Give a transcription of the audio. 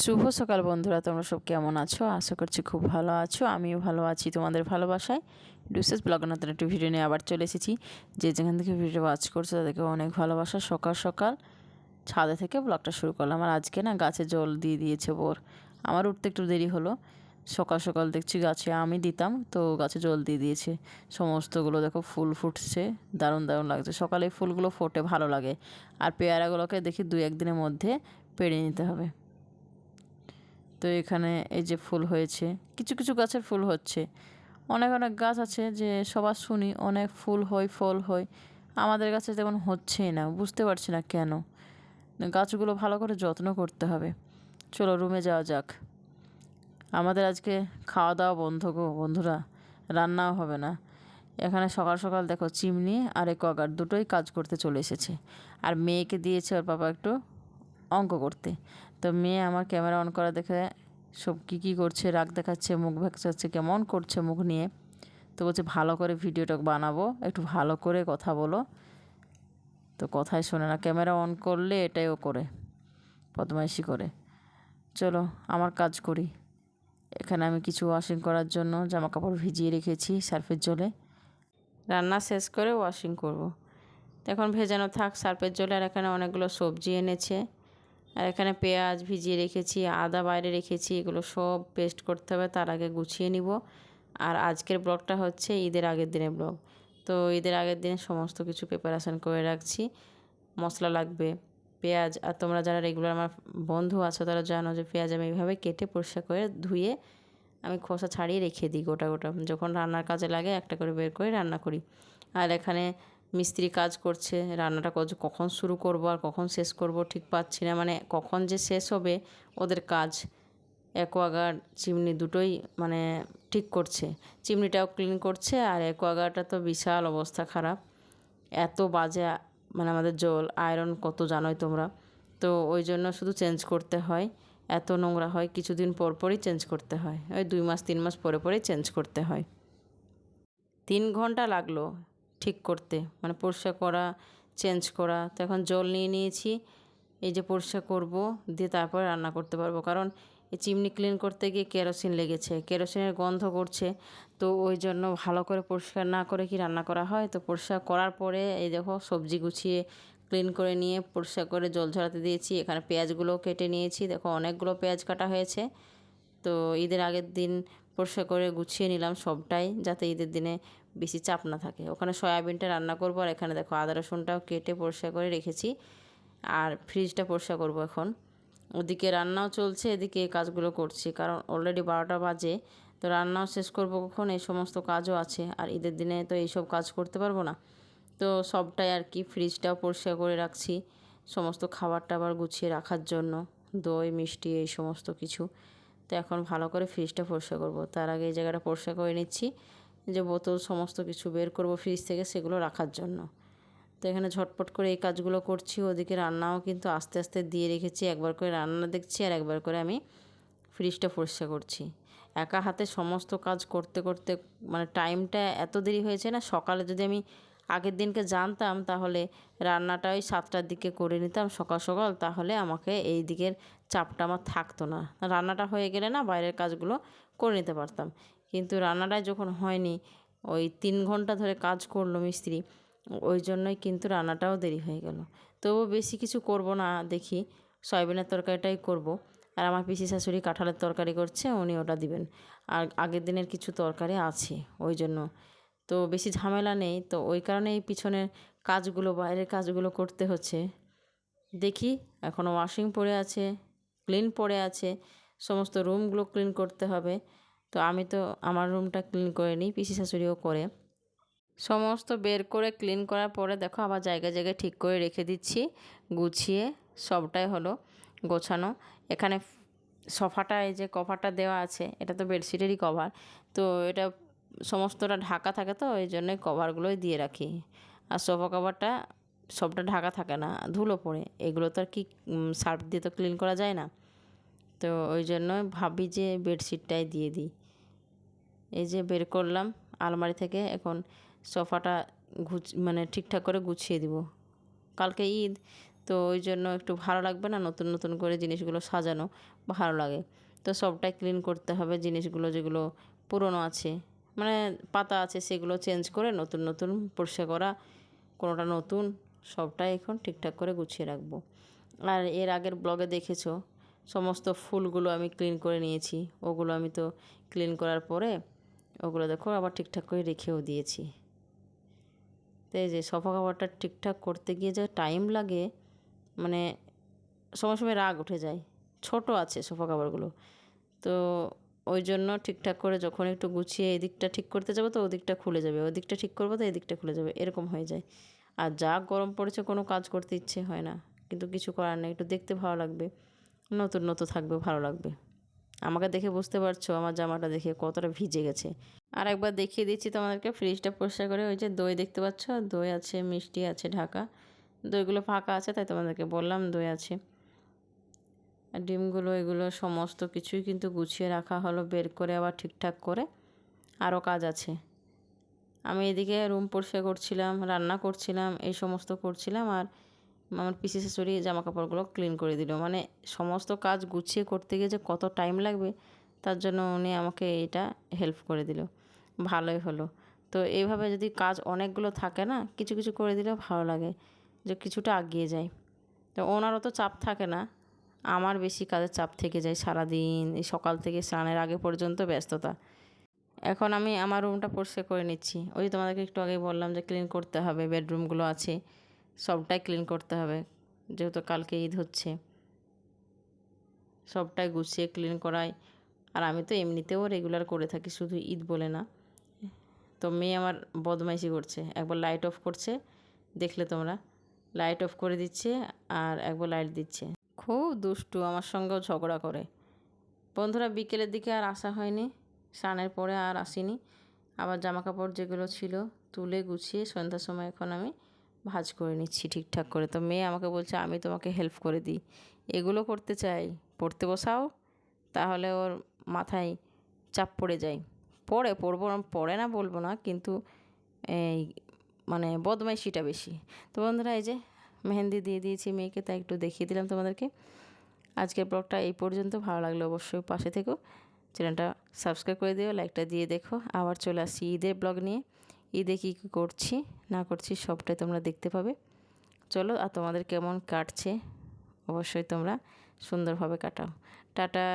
শুভ সকাল বন্ধুরা, তোমরা সব কেমন আছো? আশা করছি খুব ভালো আছো। আমিও ভালো আছি তোমাদের ভালোবাসায়। ডুসেস ব্লগ নতুন একটি ভিডিও নিয়ে আবার চলে এসেছি। যে যেখান থেকে ভিডিও ওয়াচ করছে, তাদেরকে অনেক ভালোবাসা। সকাল সকাল ছাদে থেকে ব্লগটা শুরু করলাম। আর আজকে না গাছে জল দিয়ে দিয়েছে বোর আমার উঠতে একটু দেরি হলো। সকাল সকাল দেখছি গাছে আমি দিতাম, তো গাছে জল দিয়ে দিয়েছে। সমস্তগুলো দেখো ফুল ফুটছে, দারুণ দারুণ লাগছে। সকালে ফুলগুলো ফোটে, ভালো লাগে। আর পেয়ারাগুলোকে দেখি দু একদিনের মধ্যে পেড়ে নিতে হবে। তো এখানে এই যে ফুল হয়েছে, কিছু কিছু গাছের ফুল হচ্ছে। অনেক অনেক গাছ আছে যে সবার শুনি অনেক ফুল হয়, ফল হয়। আমাদের গাছে তেমন হচ্ছেই না, বুঝতে পারছি না কেন। গাছগুলো ভালো করে যত্ন করতে হবে। চলো রুমে যাওয়া যাক। আমাদের আজকে খাওয়া দাওয়া বন্ধ গো বন্ধুরা, রান্নাও হবে না। এখানে সকাল সকাল দেখো চিমনি আর একোয়াগার্ড দুটোই কাজ করতে চলে এসেছে। আর মেয়েকে দিয়েছে ওর বাবা একটু অঙ্ক করতে। তো মেয়ে আমার ক্যামেরা অন করা দেখে সব কী কী করছে, রাগ দেখাচ্ছে, মুখ ভেকচাচ্ছে কেমন করছে মুখ নিয়ে। তো বলছে, ভালো করে ভিডিওটা বানাবো, একটু ভালো করে কথা বলো। তো কথাই শোনে না ক্যামেরা অন করলে এটাই ও করে, বদমাইশি করে। চলো, আমার কাজ করি। এখানে আমি কিছু ওয়াশিং করার জন্য জামা কাপড় ভিজিয়ে রেখেছি সার্ফের জলে। রান্না শেষ করে ওয়াশিং করব। এখন ভেজানো থাক, সার্ফের জলে, আর এখানে অনেকগুলো সবজি এনেছে। আর এখানে পেঁয়াজ ভিজিয়ে রেখেছি, আদা বাইরে রেখেছি, এগুলো সব পেস্ট করতে হবে, তার আগে গুছিয়ে নিব। আর আজকের ব্লগটা হচ্ছে ঈদের আগের দিনের ব্লগ। তো ঈদের আগের দিনে সমস্ত কিছু প্রিপারেশান করে রাখছি। মশলা লাগবে, পেঁয়াজ, আর তোমরা যারা রেগুলার আমার বন্ধু আছো, তারা জানো যে পেঁয়াজ আমি এইভাবে কেটে পরিষ্কার করে ধুয়ে আমি খোসা ছাড়িয়ে রেখে দিই গোটা গোটা। যখন রান্নার কাজে লাগে একটা করে বের করে রান্না করি। আর এখানে মিস্ত্রি কাজ করছে, রান্নাটা কখন শুরু করব আর কখন শেষ করব ঠিক পাচ্ছি না। মানে কখন যে শেষ হবে, ওদের কাজ অ্যাকোয়াগার্ড চিমনি দুটোই মানে ঠিক করছে। চিমনিটাও ক্লিন করছে আর অ্যাকোয়াগার্ডটা তো বিশাল অবস্থা খারাপ। এত বাজে মানে আমাদের জল, আয়রন কত জানোই তোমরা। তো ওই জন্য শুধু চেঞ্জ করতে হয়। এত নোংরা হয়, কিছুদিন পর পরই চেঞ্জ করতে হয়। ওই দুই মাস, তিন মাস পরে পরেই চেঞ্জ করতে হয়। তিন ঘণ্টা লাগল। ঠিক করতে মানে পরিষ্কার করা চেঞ্জ করা। তো এখন জল নিয়ে নিয়েছি, এই যে পরিষ্কার করব, দিয়ে তারপরে রান্না করতে পারব। কারণ এই চিমনি ক্লিন করতে গিয়ে কেরোসিন লেগেছে কেরোসিনের গন্ধ করছে। তো ওই জন্য ভালো করে পরিষ্কার না করে কি রান্না করা হয়? তো পরিষ্কার করার পরে এই দেখো সবজি গুছিয়ে ক্লিন করে নিয়ে পরিষ্কার করে জল ঝরাতে দিয়েছি। এখানে পেঁয়াজগুলো কেটে নিয়েছি। দেখো অনেকগুলো পেঁয়াজ কাটা হয়েছে। তো ঈদের আগের দিন পরিষ্কার করে গুছিয়ে নিলাম সবটাই, যাতে ঈদের দিনে বেশি চাপ না থাকে। ওখানে সয়াবিনটা রান্না করব আর এখানে দেখো আদা রসুনটাও কেটে পরিষ্কার করে রেখেছি। আর ফ্রিজটা পরিষ্কার করব এখন। ওদিকে রান্নাও চলছে, এদিকে কাজগুলো করছি। কারণ অলরেডি বারোটা বাজে, তো রান্নাও শেষ করব কখন? এই সমস্ত কাজও আছে। আর ঈদের দিনে তো এইসব কাজ করতে পারব না। তো সবটাই আর কি ফ্রিজটাও পরিষ্কার করে রাখছি সমস্ত খাবার টাবার গুছিয়ে রাখার জন্য। দই, মিষ্টি, এই সমস্ত কিছু। তো এখন ভালো করে ফ্রিজটা পরিষ্কার করব। তার আগে এই জায়গাটা পরিষ্কার করে নিচ্ছি। যে বোতল, সমস্ত কিছু বের করব ফ্রিজ থেকে সেগুলো রাখার জন্য। তো এখানে ঝটপট করে এই কাজগুলো করছি, ওদিকে রান্নাও কিন্তু আস্তে আস্তে দিয়ে রেখেছি। একবার করে রান্না দেখছি আর একবার করে আমি ফ্রিজটা পরিষ্কার করছি। একা হাতে সমস্ত কাজ করতে করতে মানে টাইমটা এত দেরি হয়েছে না, সকালে যদি আমি আগের দিনকে জানতাম তাহলে রান্নাটা ওই সাতটার দিকে করে নিতাম সকাল সকাল, তাহলে আমাকে এই দিকের চাপটা আমার থাকতো না। রান্নাটা হয়ে গেলে না বাইরের কাজগুলো করে নিতে পারতাম। কিন্তু রান্নাটা যখন হয়নি, ওই তিন ঘণ্টা ধরে কাজ করল মিস্ত্রি, ওই জন্যই কিন্তু রান্নাটাও দেরি হয়ে গেল। তবু বেশি কিছু করব না, দেখি সয়াবিনের তরকারিটাই করব। আর আমার পিসি শাশুড়ি কাঁঠালের তরকারি করছে, উনি ওটা দিবেন। আর আগের দিনের কিছু তরকারি আছে, ওই জন্য। তো বেশি ঝামেলা নেই, তো ওই কারণে এই পিছনের কাজগুলো, বাইরের কাজগুলো করতে হচ্ছে। দেখি এখনও ওয়াশিং পড়ে আছে ক্লিন পড়ে আছে, সমস্ত রুমগুলো ক্লিন করতে হবে। তো আমি তো আমার রুমটা ক্লিন করে নিই, পিসি শাশুড়িও করে। সমস্ত বের করে ক্লিন করার পরে দেখো আবার জায়গায় জায়গায় ঠিক করে রেখে দিচ্ছি, গুছিয়ে সবটাই হলো গোছানো। এখানে সোফাটা, এই যে কভারটা দেওয়া আছে, এটা তো বেডশিটেরই কভার। তো এটা সমস্তটা ঢাকা থাকে তো, ওই জন্যই কভারগুলোই দিয়ে রাখি। আর সোফা কভারটা সবটা ঢাকা থাকে না, ধুলো পড়ে। এগুলো তো আর কি সার্ফ দিয়ে তো ক্লিন করা যায় না। তো ওই জন্য ভাবি যে বেডশিটটাই দিয়ে দিই। এই যে বের করলাম আলমারি থেকে, এখন সোফাটা গুছ মানে ঠিকঠাক করে গুছিয়ে দিব। কালকে ঈদ, তো ওই জন্য একটু ভালো লাগবে না নতুন নতুন করে জিনিসগুলো সাজানো, ভালো লাগে। তো সবটাই ক্লিন করতে হবে, জিনিসগুলো যেগুলো পুরনো আছে মানে পাতা আছে সেগুলো চেঞ্জ করে নতুন নতুন পরিষ্কার করা, কোনোটা নতুন, সবটাই এখন ঠিকঠাক করে গুছিয়ে রাখব। আর এর আগের ব্লগে দেখেছ, সমস্ত ফুলগুলো আমি ক্লিন করে নিয়েছি, ওগুলো আমি তো ক্লিন করার পরে ওগুলো দেখো, আবার ঠিকঠাক করে রেখেও দিয়েছি। তো এই যে সফা খাবারটা ঠিকঠাক করতে গিয়ে যে টাইম লাগে মানে সময় সময় রাগ উঠে যায়। ছোট আছে সোফা কাপড়গুলো। তো ওই জন্য ঠিকঠাক করে যখন একটু গুছিয়ে এদিকটা ঠিক করতে যাব তো ওদিকটা খুলে যাবে। ওদিকটা ঠিক করব তো এদিকটা খুলে যাবে। এরকম হয়ে যায়। আর যা গরম পড়েছে কোনো কাজ করতে ইচ্ছে হয় না। কিন্তু কিছু করার নেই। একটু দেখতে ভালো লাগবে। নতুন নতুন থাকবে, ভালো লাগবে। আমাকে দেখে বুঝতে পারছ, আমার জামাটা দেখে কতটা ভিজে গেছে। আর একবার দেখিয়ে দিচ্ছি তোমাদেরকে ফ্রিজটা পরিষ্কার করে ওই যে দই দেখতে পাচ্ছ? দই আছে, মিষ্টি আছে, ঢাকা। দইগুলো ফাঁকা আছে, তাই তোমাদেরকে বললাম দই আছে। ডিমগুলো, এগুলো সমস্ত কিছুই কিন্তু গুছিয়ে রাখা হলো, বের করে আবার ঠিকঠাক করে আরও কাজ আছে। আমি এদিকে রুম পরিষ্কার করছিলাম, রান্না করছিলাম, এই সমস্ত করছিলাম, আর আমার পিসি শাশুড়ি জামা কাপড়গুলো ক্লিন করে দিল। মানে সমস্ত কাজ গুছিয়ে করতে গিয়ে যে কত টাইম লাগবে, তার জন্য উনি আমাকে এটা হেল্প করে দিল। ভালোই হলো। তো এইভাবে যদি কাজ অনেকগুলো থাকে না, কিছু কিছু করে দিলেও ভালো লাগে যে কিছুটা আগিয়ে যায়। তো ওনারও তো চাপ থাকে না, আমার বেশি কাজের চাপ থেকে যায় সারাদিন, এই সকাল থেকে স্নানের আগে পর্যন্ত ব্যস্ততা। এখন আমি আমার রুমটা পরিষ্কার করে নিচ্ছি। ওই তোমাদেরকে একটু আগেই বললাম যে ক্লিন করতে হবে বেডরুমগুলো আছে। সবটাই ক্লিন করতে হবে। যেহেতু কালকে ঈদ হচ্ছে। সবটাই গুছিয়ে ক্লিন করাই। আর আমি তো এমনিতেও রেগুলার করে থাকি, শুধু ঈদ বলে না। তো মেয়ে আমার বদমাইশি করছে। একবার লাইট অফ করছে, দেখলে তোমরা। লাইট অফ করে দিচ্ছে আর একবার লাইট দিচ্ছে। খুব দুষ্টু, আমার সঙ্গেও ঝগড়া করে। বন্ধুরা, বিকেলের দিকে আর আসা হয়নি। স্নানের পরে আর আসিনি। আবার জামা কাপড় যেগুলো ছিল তুলে গুছিয়ে সন্ধ্যার সময় এখন আমি ভাজ করে নিচ্ছি ঠিকঠাক করে। তো মেয়ে আমাকে বলছে, আমি তোমাকে হেল্প করে দিই। এগুলো করতে চাই, পড়তে বসাও, তাহলে ওর মাথায় চাপ পড়ে যায়। পড়ে, পড়ব পড়ে না বলব না, কিন্তু এই মানে বদমাইশিটা বেশি। তো বন্ধুরা, এই যে মেহেন্দি দিয়ে দিয়েছি মেয়েকে, তাই একটু দেখিয়ে দিলাম তোমাদেরকে। আজকের ব্লগটা এই পর্যন্ত, ভালো লাগল অবশ্যই পাশে থেকো। চ্যানেলটা সাবস্ক্রাইব করে দিও, লাইকটা দিয়ে দেখো। আবার চলে আসছি ঈদের ব্লগ নিয়ে। ঈদে কী কী করছি, না করছি সবটাই তোমরা দেখতে পাবে। চলো, আর তোমাদের কেমন কাটছে, অবশ্যই তোমরা সুন্দরভাবে কাটাও। টাটা।